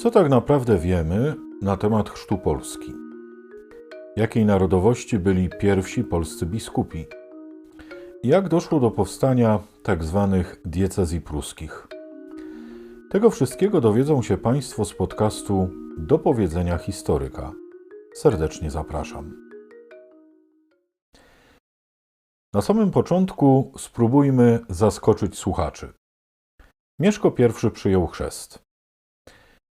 Co tak naprawdę wiemy na temat chrztu Polski? Jakiej narodowości byli pierwsi polscy biskupi? Jak doszło do powstania tzw. diecezji pruskich? Tego wszystkiego dowiedzą się Państwo z podcastu Do powiedzenia historyka. Serdecznie zapraszam. Na samym początku spróbujmy zaskoczyć słuchaczy. Mieszko I przyjął chrzest.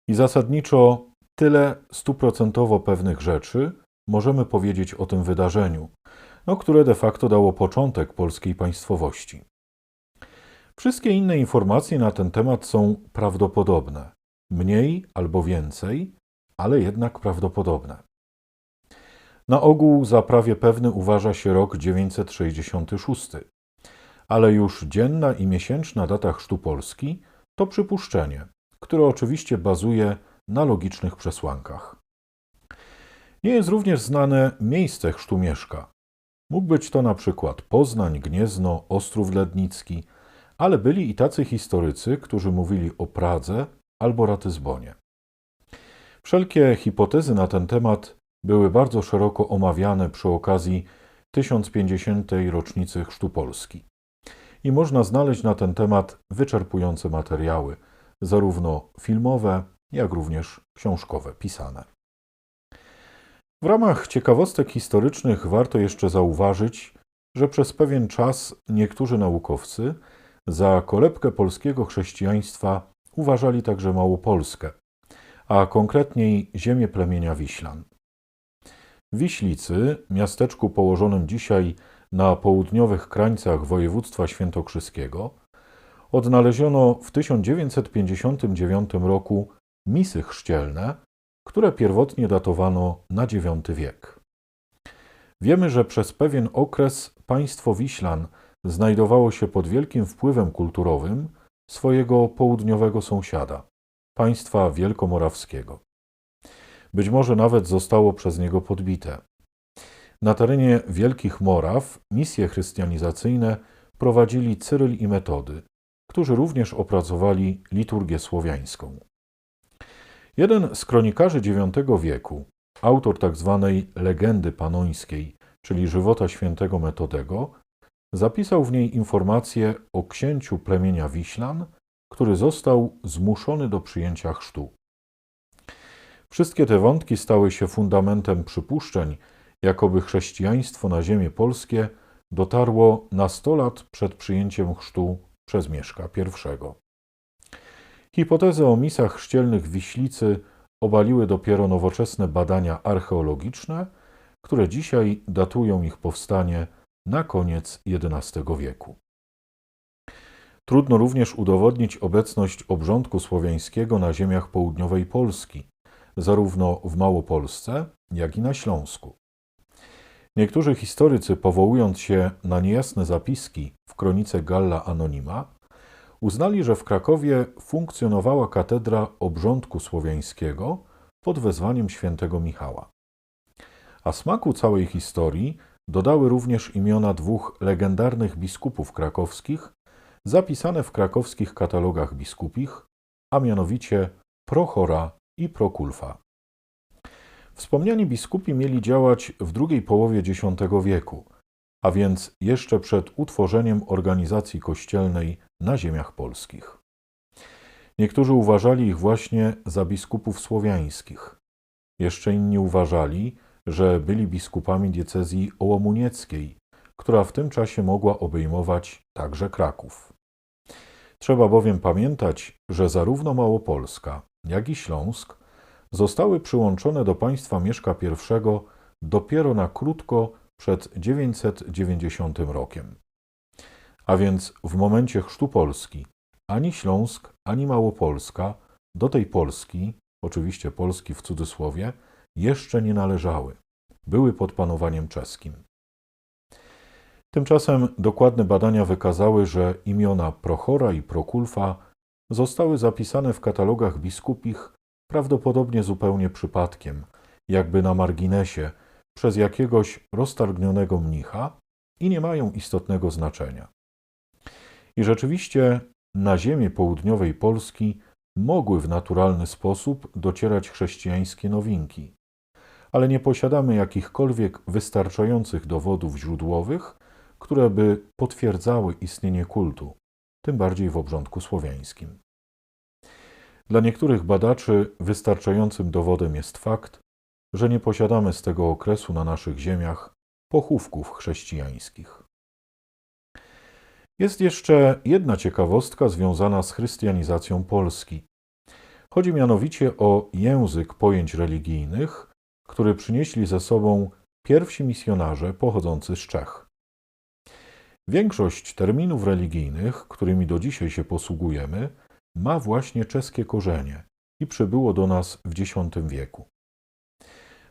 I zasadniczo tyle stuprocentowo pewnych rzeczy możemy powiedzieć o tym wydarzeniu, no, które de facto dało początek polskiej państwowości. Wszystkie inne informacje na ten temat są prawdopodobne, mniej albo więcej, ale jednak prawdopodobne. Na ogół za prawie pewny uważa się rok 966, ale już dzienna i miesięczna data chrztu Polski to przypuszczenie, które oczywiście bazuje na logicznych przesłankach. Nie jest również znane miejsce chrztu Mieszka. Mógł być to na przykład Poznań, Gniezno, Ostrów Lednicki, ale byli i tacy historycy, którzy mówili o Pradze albo Ratyzbonie. Wszelkie hipotezy na ten temat były bardzo szeroko omawiane przy okazji 1050. rocznicy Chrztu Polski. I można znaleźć na ten temat wyczerpujące materiały, zarówno filmowe, jak również książkowe, pisane. W ramach ciekawostek historycznych warto jeszcze zauważyć, że przez pewien czas niektórzy naukowcy za kolebkę polskiego chrześcijaństwa uważali także Małopolskę, a konkretniej ziemię plemienia Wiślan. Wiślicy, miasteczku położonym dzisiaj na południowych krańcach województwa świętokrzyskiego, odnaleziono w 1959 roku misy chrzcielne, które pierwotnie datowano na IX wiek. Wiemy, że przez pewien okres państwo Wiślan znajdowało się pod wielkim wpływem kulturowym swojego południowego sąsiada, państwa wielkomorawskiego. Być może nawet zostało przez niego podbite. Na terenie Wielkich Moraw misje chrystianizacyjne prowadzili Cyryl i Metody, którzy również opracowali liturgię słowiańską. Jeden z kronikarzy IX wieku, autor tzw. Tak legendy panońskiej, czyli żywota świętego Metodego, zapisał w niej informację o księciu plemienia Wiślan, który został zmuszony do przyjęcia chrztu. Wszystkie te wątki stały się fundamentem przypuszczeń, jakoby chrześcijaństwo na ziemię polskie dotarło na 100 lat przed przyjęciem chrztu przez Mieszka I. Hipotezę o misach chrzcielnych Wiślicy obaliły dopiero nowoczesne badania archeologiczne, które dzisiaj datują ich powstanie na koniec XI wieku. Trudno również udowodnić obecność obrządku słowiańskiego na ziemiach południowej Polski, zarówno w Małopolsce, jak i na Śląsku. Niektórzy historycy, powołując się na niejasne zapiski w kronice Galla Anonima, uznali, że w Krakowie funkcjonowała katedra obrządku słowiańskiego pod wezwaniem świętego Michała. A smaku całej historii dodały również imiona dwóch legendarnych biskupów krakowskich, zapisane w krakowskich katalogach biskupich, a mianowicie Prochora i Prokulfa. Wspomniani biskupi mieli działać w drugiej połowie X wieku, a więc jeszcze przed utworzeniem organizacji kościelnej na ziemiach polskich. Niektórzy uważali ich właśnie za biskupów słowiańskich. Jeszcze inni uważali, że byli biskupami diecezji ołomunieckiej, która w tym czasie mogła obejmować także Kraków. Trzeba bowiem pamiętać, że zarówno Małopolska, jak i Śląsk zostały przyłączone do państwa Mieszka I dopiero na krótko przed 990 rokiem. A więc w momencie chrztu Polski ani Śląsk, ani Małopolska do tej Polski, oczywiście Polski w cudzysłowie, jeszcze nie należały. Były pod panowaniem czeskim. Tymczasem dokładne badania wykazały, że imiona Prochora i Prokulfa zostały zapisane w katalogach biskupich prawdopodobnie zupełnie przypadkiem, jakby na marginesie, przez jakiegoś roztargnionego mnicha i nie mają istotnego znaczenia. I rzeczywiście na ziemię południowej Polski mogły w naturalny sposób docierać chrześcijańskie nowinki, ale nie posiadamy jakichkolwiek wystarczających dowodów źródłowych, które by potwierdzały istnienie kultu, tym bardziej w obrządku słowiańskim. Dla niektórych badaczy wystarczającym dowodem jest fakt, że nie posiadamy z tego okresu na naszych ziemiach pochówków chrześcijańskich. Jest jeszcze jedna ciekawostka związana z chrystianizacją Polski. Chodzi mianowicie o język pojęć religijnych, który przynieśli ze sobą pierwsi misjonarze pochodzący z Czech. Większość terminów religijnych, którymi do dzisiaj się posługujemy, ma właśnie czeskie korzenie i przybyło do nas w X wieku.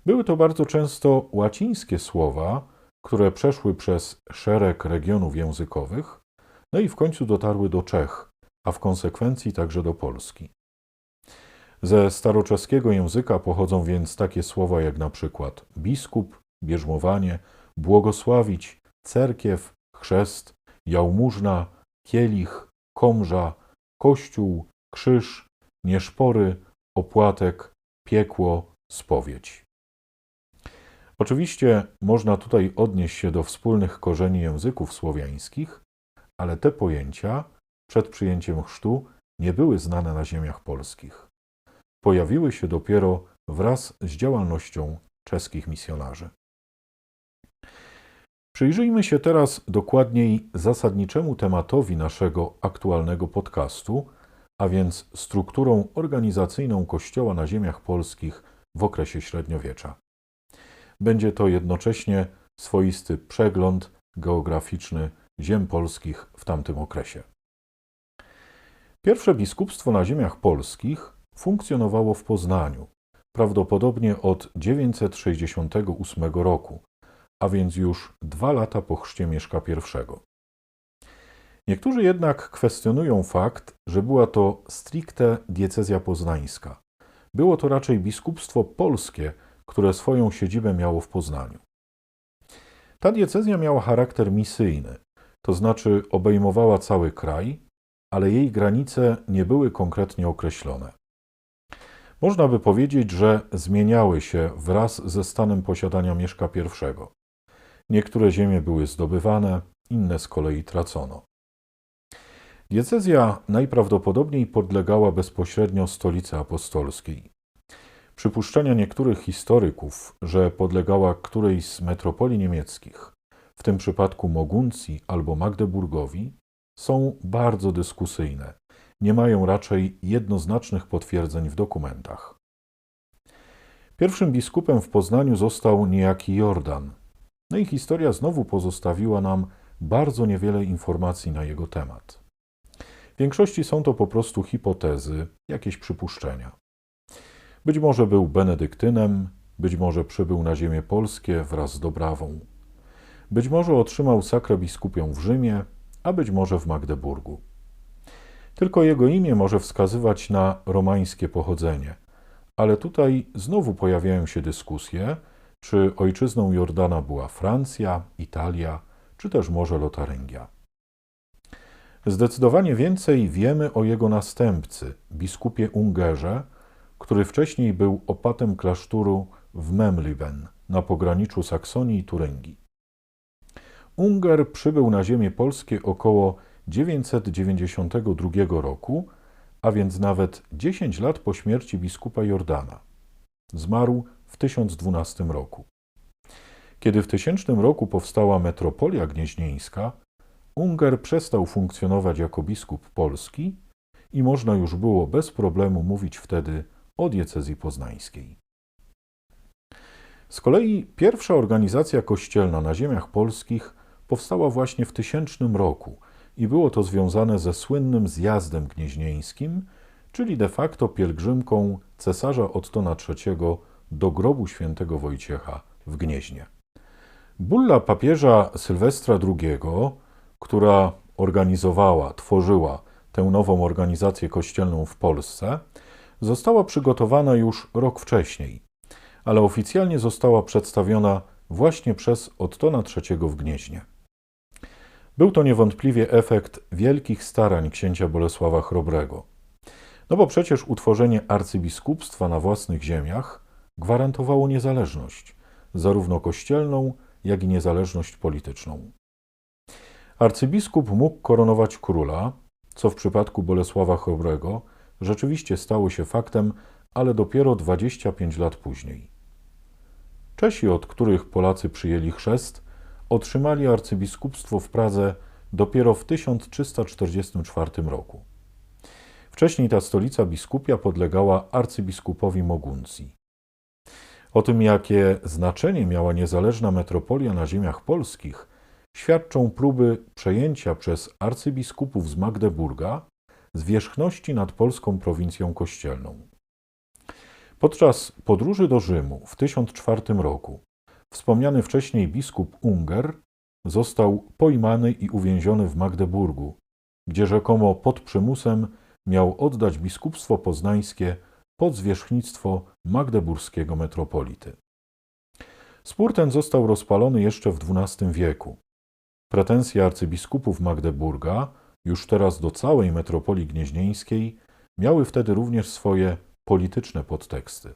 Były to bardzo często łacińskie słowa, które przeszły przez szereg regionów językowych, no i w końcu dotarły do Czech, a w konsekwencji także do Polski. Ze staroczeskiego języka pochodzą więc takie słowa jak na przykład biskup, bierzmowanie, błogosławić, cerkiew, chrzest, jałmużna, kielich, komża, kościół, krzyż, nieszpory, opłatek, piekło, spowiedź. Oczywiście można tutaj odnieść się do wspólnych korzeni języków słowiańskich, ale te pojęcia przed przyjęciem chrztu nie były znane na ziemiach polskich. Pojawiły się dopiero wraz z działalnością czeskich misjonarzy. Przyjrzyjmy się teraz dokładniej zasadniczemu tematowi naszego aktualnego podcastu, a więc strukturą organizacyjną Kościoła na ziemiach polskich w okresie średniowiecza. Będzie to jednocześnie swoisty przegląd geograficzny ziem polskich w tamtym okresie. Pierwsze biskupstwo na ziemiach polskich funkcjonowało w Poznaniu, prawdopodobnie od 968 roku, a więc już dwa lata po chrzcie Mieszka I. Niektórzy jednak kwestionują fakt, że była to stricte diecezja poznańska. Było to raczej biskupstwo polskie, które swoją siedzibę miało w Poznaniu. Ta diecezja miała charakter misyjny, to znaczy obejmowała cały kraj, ale jej granice nie były konkretnie określone. Można by powiedzieć, że zmieniały się wraz ze stanem posiadania Mieszka I. Niektóre ziemie były zdobywane, inne z kolei tracono. Diecezja najprawdopodobniej podlegała bezpośrednio stolicy apostolskiej. Przypuszczenia niektórych historyków, że podlegała którejś z metropolii niemieckich, w tym przypadku Moguncji albo Magdeburgowi, są bardzo dyskusyjne. Nie mają raczej jednoznacznych potwierdzeń w dokumentach. Pierwszym biskupem w Poznaniu został niejaki Jordan. No i historia znowu pozostawiła nam bardzo niewiele informacji na jego temat. W większości są to po prostu hipotezy, jakieś przypuszczenia. Być może był benedyktynem, być może przybył na ziemię polskie wraz z Dobrawą. Być może otrzymał sakrę biskupią w Rzymie, a być może w Magdeburgu. Tylko jego imię może wskazywać na romańskie pochodzenie, ale tutaj znowu pojawiają się dyskusje, czy ojczyzną Jordana była Francja, Italia, czy też może Lotaryngia. Zdecydowanie więcej wiemy o jego następcy, biskupie Ungerze, który wcześniej był opatem klasztoru w Memliben na pograniczu Saksonii i Turyngii. Unger przybył na ziemię polskie około 992 roku, a więc nawet 10 lat po śmierci biskupa Jordana. Zmarł w 1012 roku. Kiedy w 1000 roku powstała metropolia gnieźnieńska, Unger przestał funkcjonować jako biskup polski i można już było bez problemu mówić wtedy o diecezji poznańskiej. Z kolei pierwsza organizacja kościelna na ziemiach polskich powstała właśnie w tysięcznym roku i było to związane ze słynnym zjazdem gnieźnieńskim, czyli de facto pielgrzymką cesarza Ottona III do grobu świętego Wojciecha w Gnieźnie. Bulla papieża Sylwestra II, która organizowała, tworzyła tę nową organizację kościelną w Polsce, została przygotowana już rok wcześniej, ale oficjalnie została przedstawiona właśnie przez Ottona III w Gnieźnie. Był to niewątpliwie efekt wielkich starań księcia Bolesława Chrobrego. No bo przecież utworzenie arcybiskupstwa na własnych ziemiach gwarantowało niezależność, zarówno kościelną, jak i niezależność polityczną. Arcybiskup mógł koronować króla, co w przypadku Bolesława Chrobrego rzeczywiście stało się faktem, ale dopiero 25 lat później. Czesi, od których Polacy przyjęli chrzest, otrzymali arcybiskupstwo w Pradze dopiero w 1344 roku. Wcześniej ta stolica biskupia podlegała arcybiskupowi Moguncji. O tym, jakie znaczenie miała niezależna metropolia na ziemiach polskich, świadczą próby przejęcia przez arcybiskupów z Magdeburga zwierzchności nad polską prowincją kościelną. Podczas podróży do Rzymu w 1004 roku wspomniany wcześniej biskup Unger został pojmany i uwięziony w Magdeburgu, gdzie rzekomo pod przymusem miał oddać biskupstwo poznańskie pod zwierzchnictwo magdeburskiego metropolity. Spór ten został rozpalony jeszcze w XII wieku. Pretensje arcybiskupów Magdeburga, już teraz do całej metropolii gnieźnieńskiej, miały wtedy również swoje polityczne podteksty.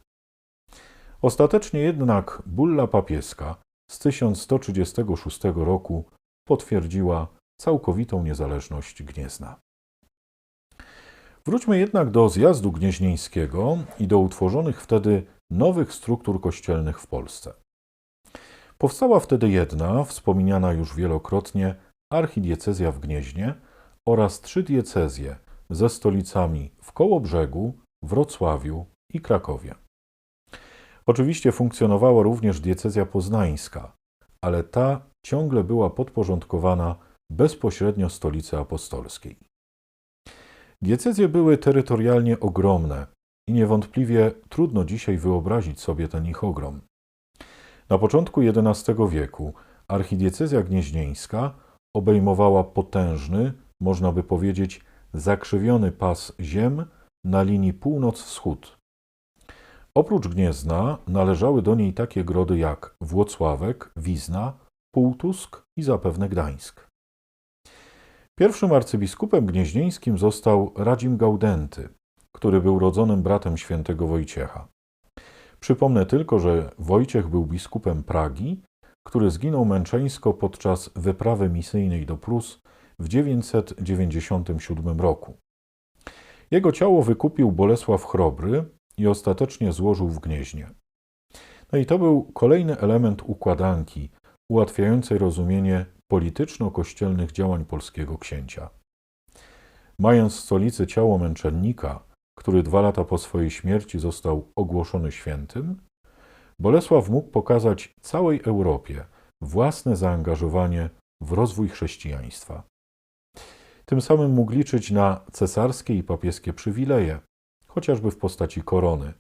Ostatecznie jednak bulla papieska z 1136 roku potwierdziła całkowitą niezależność Gniezna. Wróćmy jednak do zjazdu gnieźnieńskiego i do utworzonych wtedy nowych struktur kościelnych w Polsce. Powstała wtedy jedna, wspomniana już wielokrotnie, archidiecezja w Gnieźnie oraz trzy diecezje ze stolicami w Kołobrzegu, Wrocławiu i Krakowie. Oczywiście funkcjonowała również diecezja poznańska, ale ta ciągle była podporządkowana bezpośrednio stolicy apostolskiej. Diecezje były terytorialnie ogromne i niewątpliwie trudno dzisiaj wyobrazić sobie ten ich ogrom. Na początku XI wieku archidiecezja gnieźnieńska obejmowała potężny, można by powiedzieć, zakrzywiony pas ziem na linii północ-wschód. Oprócz Gniezna należały do niej takie grody jak Włocławek, Wizna, Półtusk i zapewne Gdańsk. Pierwszym arcybiskupem gnieźnieńskim został Radzim Gaudenty, który był rodzonym bratem świętego Wojciecha. Przypomnę tylko, że Wojciech był biskupem Pragi, który zginął męczeńsko podczas wyprawy misyjnej do Prus w 997 roku. Jego ciało wykupił Bolesław Chrobry i ostatecznie złożył w Gnieźnie. No i to był kolejny element układanki ułatwiającej rozumienie polityczno-kościelnych działań polskiego księcia. Mając w stolicy ciało męczennika, który dwa lata po swojej śmierci został ogłoszony świętym, Bolesław mógł pokazać całej Europie własne zaangażowanie w rozwój chrześcijaństwa. Tym samym mógł liczyć na cesarskie i papieskie przywileje, chociażby w postaci korony,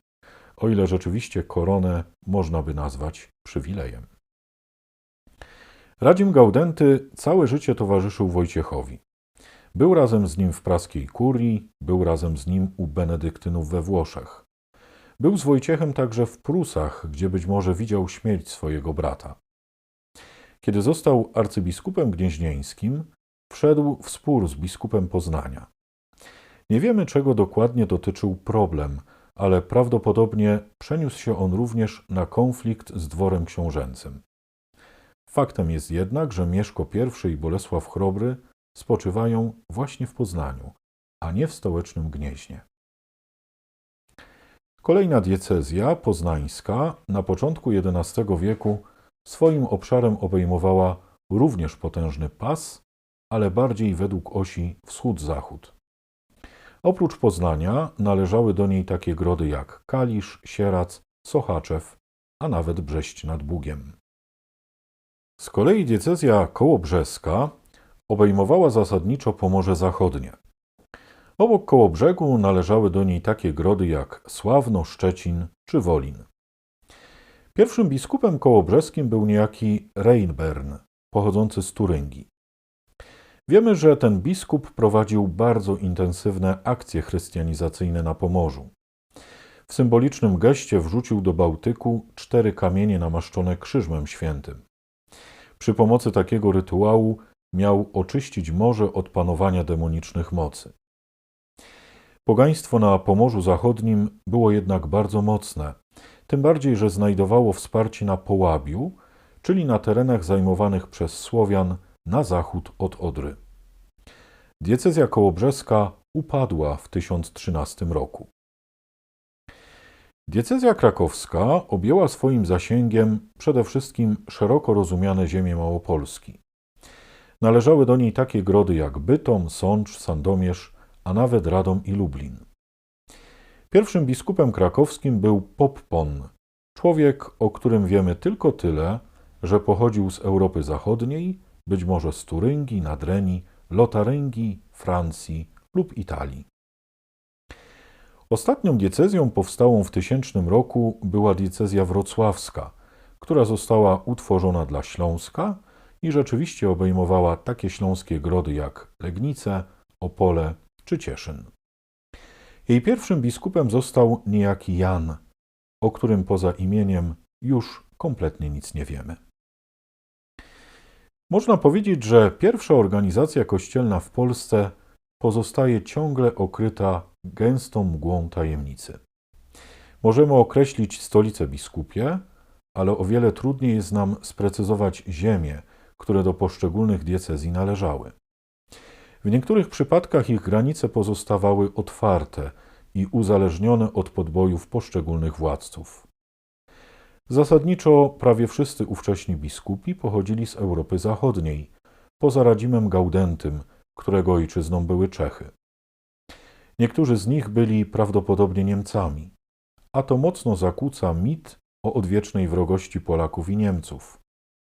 o ile rzeczywiście koronę można by nazwać przywilejem. Radzim Gaudenty całe życie towarzyszył Wojciechowi. Był razem z nim w praskiej kurii, był razem z nim u benedyktynów we Włoszech. Był z Wojciechem także w Prusach, gdzie być może widział śmierć swojego brata. Kiedy został arcybiskupem gnieźnieńskim, wszedł w spór z biskupem Poznania. Nie wiemy, czego dokładnie dotyczył problem, ale prawdopodobnie przeniósł się on również na konflikt z dworem książęcym. Faktem jest jednak, że Mieszko I i Bolesław Chrobry spoczywają właśnie w Poznaniu, a nie w stołecznym Gnieźnie. Kolejna diecezja, poznańska, na początku XI wieku swoim obszarem obejmowała również potężny pas, ale bardziej według osi wschód-zachód. Oprócz Poznania należały do niej takie grody jak Kalisz, Sierac, Sochaczew, a nawet Brześć nad Bugiem. Z kolei diecezja kołobrzeska obejmowała zasadniczo Pomorze Zachodnie. Obok Kołobrzegu należały do niej takie grody jak Sławno, Szczecin czy Wolin. Pierwszym biskupem kołobrzeskim był niejaki Reinbern, pochodzący z Turyngii. Wiemy, że ten biskup prowadził bardzo intensywne akcje chrystianizacyjne na Pomorzu. W symbolicznym geście wrzucił do Bałtyku cztery kamienie namaszczone krzyżmem świętym. Przy pomocy takiego rytuału miał oczyścić morze od panowania demonicznych mocy. Pogaństwo na Pomorzu Zachodnim było jednak bardzo mocne, tym bardziej, że znajdowało wsparcie na Połabiu, czyli na terenach zajmowanych przez Słowian na zachód od Odry. Diecezja kołobrzeska upadła w 1013 roku. Diecezja krakowska objęła swoim zasięgiem przede wszystkim szeroko rozumiane ziemie Małopolski. Należały do niej takie grody jak Bytom, Sącz, Sandomierz, a nawet Radom i Lublin. Pierwszym biskupem krakowskim był Poppon, człowiek, o którym wiemy tylko tyle, że pochodził z Europy Zachodniej, być może z Turyngii, Nadrenii, Lotaryngii, Francji lub Italii. Ostatnią diecezją powstałą w tysięcznym roku była diecezja wrocławska, która została utworzona dla Śląska i rzeczywiście obejmowała takie śląskie grody jak Legnice, Opole czy Cieszyn. Jej pierwszym biskupem został niejaki Jan, o którym poza imieniem już kompletnie nic nie wiemy. Można powiedzieć, że pierwsza organizacja kościelna w Polsce pozostaje ciągle okryta gęstą mgłą tajemnicy. Możemy określić stolicę biskupie, ale o wiele trudniej jest nam sprecyzować ziemię, które do poszczególnych diecezji należały. W niektórych przypadkach ich granice pozostawały otwarte i uzależnione od podbojów poszczególnych władców. Zasadniczo prawie wszyscy ówcześni biskupi pochodzili z Europy Zachodniej, poza Radzimem Gaudentym, którego ojczyzną były Czechy. Niektórzy z nich byli prawdopodobnie Niemcami, a to mocno zakłóca mit o odwiecznej wrogości Polaków i Niemców.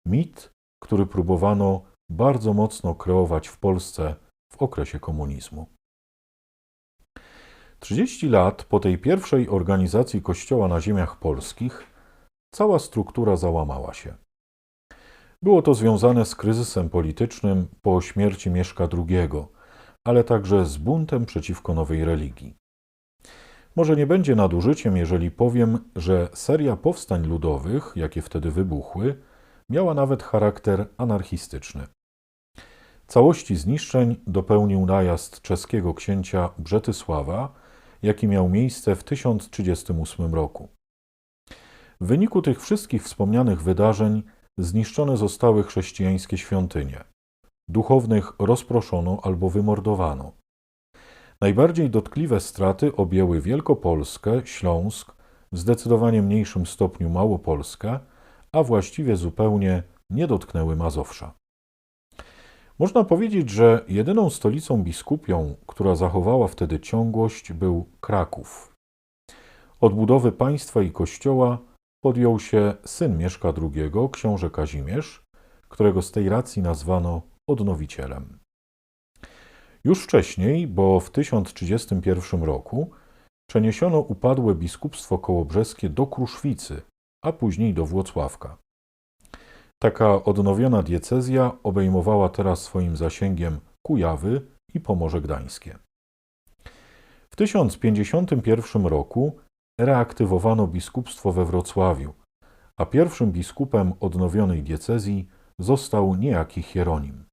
Mit, który próbowano bardzo mocno kreować w Polsce w okresie komunizmu. 30 lat po tej pierwszej organizacji Kościoła na ziemiach polskich cała struktura załamała się. Było to związane z kryzysem politycznym po śmierci Mieszka II, ale także z buntem przeciwko nowej religii. Może nie będzie nadużyciem, jeżeli powiem, że seria powstań ludowych, jakie wtedy wybuchły, miała nawet charakter anarchistyczny. Całości zniszczeń dopełnił najazd czeskiego księcia Brzetysława, jaki miał miejsce w 1038 roku. W wyniku tych wszystkich wspomnianych wydarzeń zniszczone zostały chrześcijańskie świątynie. Duchownych rozproszono albo wymordowano. Najbardziej dotkliwe straty objęły Wielkopolskę, Śląsk, w zdecydowanie mniejszym stopniu Małopolskę, a właściwie zupełnie nie dotknęły Mazowsza. Można powiedzieć, że jedyną stolicą biskupią, która zachowała wtedy ciągłość, był Kraków. Odbudowy państwa i kościoła podjął się syn Mieszka II, książę Kazimierz, którego z tej racji nazwano odnowicielem. Już wcześniej, bo w 1031 roku, przeniesiono upadłe biskupstwo kołobrzeskie do Kruszwicy, a później do Włocławka. Taka odnowiona diecezja obejmowała teraz swoim zasięgiem Kujawy i Pomorze Gdańskie. W 1051 roku reaktywowano biskupstwo we Wrocławiu, a pierwszym biskupem odnowionej diecezji został niejaki Hieronim.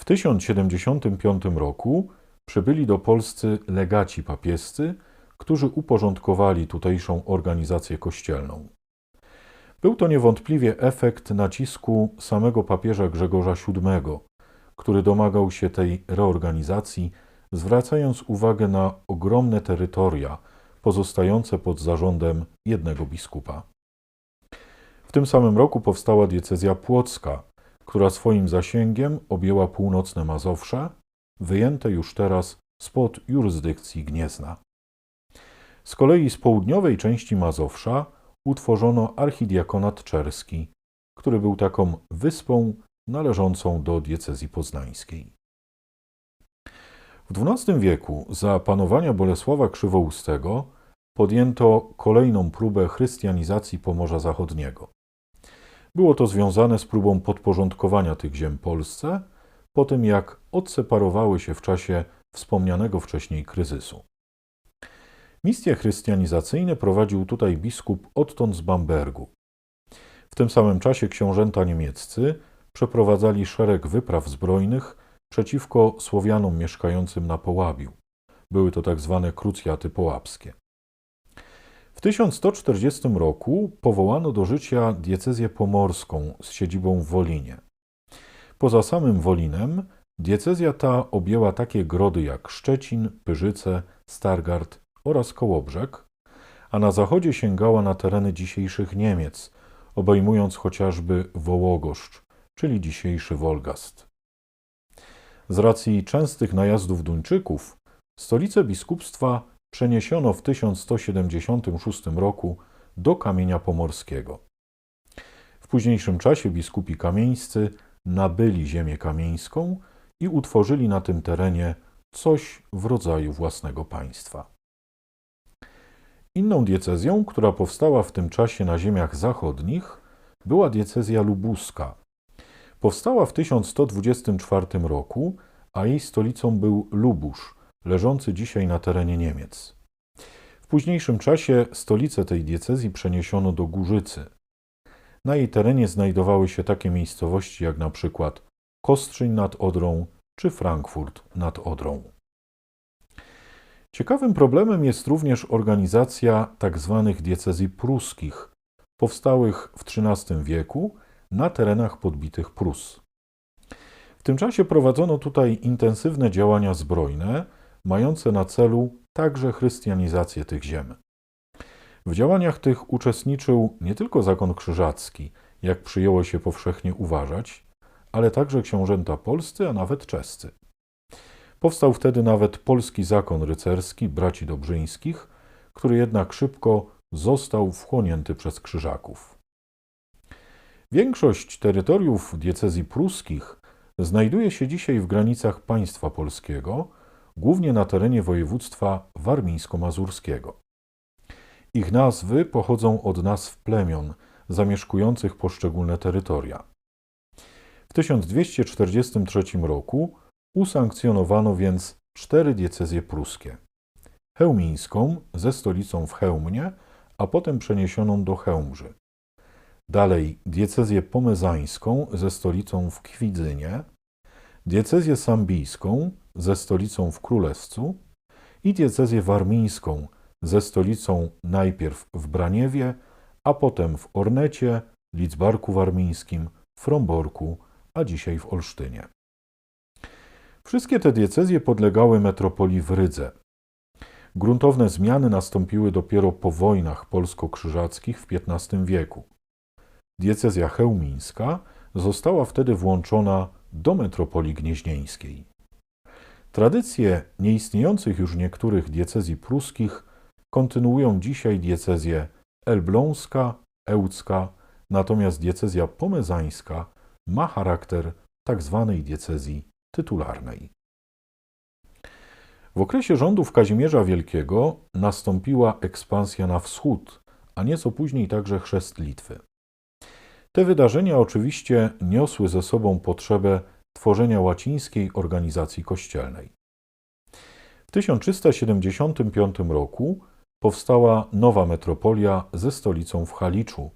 W 1075 roku przybyli do Polscy legaci papiescy, którzy uporządkowali tutejszą organizację kościelną. Był to niewątpliwie efekt nacisku samego papieża Grzegorza VII, który domagał się tej reorganizacji, zwracając uwagę na ogromne terytoria pozostające pod zarządem jednego biskupa. W tym samym roku powstała diecezja płocka, która swoim zasięgiem objęła północne Mazowsze, wyjęte już teraz spod jurysdykcji Gniezna. Z kolei z południowej części Mazowsza utworzono archidiakonat czerski, który był taką wyspą należącą do diecezji poznańskiej. W XII wieku za panowania Bolesława Krzywoustego podjęto kolejną próbę chrystianizacji Pomorza Zachodniego. Było to związane z próbą podporządkowania tych ziem Polsce, po tym jak odseparowały się w czasie wspomnianego wcześniej kryzysu. Misje chrystianizacyjne prowadził tutaj biskup Otton z Bambergu. W tym samym czasie książęta niemieccy przeprowadzali szereg wypraw zbrojnych przeciwko Słowianom mieszkającym na Połabiu, Były to tak zwane krucjaty połapskie. W 1140 roku powołano do życia diecezję pomorską z siedzibą w Wolinie. Poza samym Wolinem diecezja ta objęła takie grody jak Szczecin, Pyrzyce, Stargard oraz Kołobrzeg, a na zachodzie sięgała na tereny dzisiejszych Niemiec, obejmując chociażby Wołogoszcz, czyli dzisiejszy Wolgast. Z racji częstych najazdów Duńczyków, stolicę biskupstwa przeniesiono w 1176 roku do Kamienia Pomorskiego. W późniejszym czasie biskupi kamieńscy nabyli ziemię kamieńską i utworzyli na tym terenie coś w rodzaju własnego państwa. Inną diecezją, która powstała w tym czasie na ziemiach zachodnich, była diecezja lubuska. Powstała w 1124 roku, a jej stolicą był Lubusz, leżący dzisiaj na terenie Niemiec. W późniejszym czasie stolicę tej diecezji przeniesiono do Górzycy. Na jej terenie znajdowały się takie miejscowości jak na przykład Kostrzyń nad Odrą czy Frankfurt nad Odrą. Ciekawym problemem jest również organizacja tzw. Tak diecezji pruskich, powstałych w XIII wieku na terenach podbitych Prus. W tym czasie prowadzono tutaj intensywne działania zbrojne, mające na celu także chrystianizację tych ziem. W działaniach tych uczestniczył nie tylko zakon krzyżacki, jak przyjęło się powszechnie uważać, ale także książęta polscy, a nawet czescy. Powstał wtedy nawet polski zakon rycerski braci Dobrzyńskich, który jednak szybko został wchłonięty przez krzyżaków. Większość terytoriów diecezji pruskich znajduje się dzisiaj w granicach państwa polskiego, głównie na terenie województwa warmińsko-mazurskiego. Ich nazwy pochodzą od nazw plemion zamieszkujących poszczególne terytoria. W 1243 roku usankcjonowano więc cztery diecezje pruskie. Chełmińską ze stolicą w Chełmnie, a potem przeniesioną do Chełmży. Dalej diecezję pomezańską ze stolicą w Kwidzynie, diecezję sambijską ze stolicą w Królewcu i diecezję warmińską ze stolicą najpierw w Braniewie, a potem w Ornecie, Lidzbarku Warmińskim, Fromborku, a dzisiaj w Olsztynie. Wszystkie te diecezje podlegały metropolii w Rydze. Gruntowne zmiany nastąpiły dopiero po wojnach polsko-krzyżackich w XV wieku. Diecezja chełmińska została wtedy włączona do metropolii gnieźnieńskiej. Tradycje nieistniejących już niektórych diecezji pruskich kontynuują dzisiaj diecezję elbląska, ełcka, natomiast diecezja pomezańska ma charakter tzw. Tak diecezji tytularnej. W okresie rządów Kazimierza Wielkiego nastąpiła ekspansja na wschód, a nieco później także chrzest Litwy. Te wydarzenia oczywiście niosły ze sobą potrzebę tworzenia łacińskiej organizacji kościelnej. W 1375 roku powstała nowa metropolia ze stolicą w Haliczu,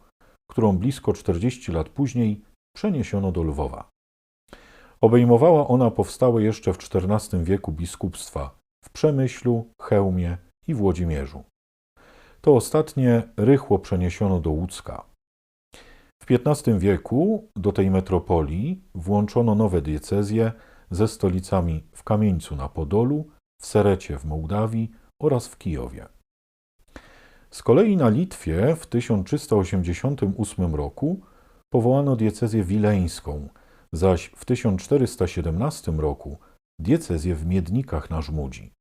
którą blisko 40 lat później przeniesiono do Lwowa. Obejmowała ona powstałe jeszcze w XIV wieku biskupstwa w Przemyślu, Chełmie i Włodzimierzu. To ostatnie rychło przeniesiono do Łódzka. W XV wieku do tej metropolii włączono nowe diecezje ze stolicami w Kamieńcu na Podolu, w Serecie w Mołdawii oraz w Kijowie. Z kolei na Litwie w 1388 roku powołano diecezję wileńską, zaś w 1417 roku diecezję w Miednikach na Żmudzi.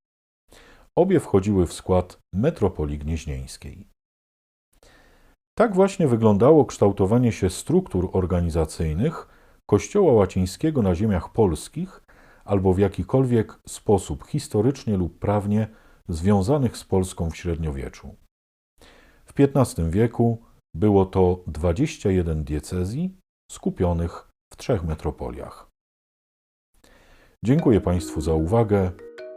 Obie wchodziły w skład metropolii gnieźnieńskiej. Tak właśnie wyglądało kształtowanie się struktur organizacyjnych Kościoła łacińskiego na ziemiach polskich albo w jakikolwiek sposób historycznie lub prawnie związanych z Polską w średniowieczu. W XV wieku było to 21 diecezji skupionych w trzech metropoliach. Dziękuję Państwu za uwagę.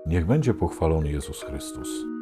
Niech będzie pochwalony Jezus Chrystus.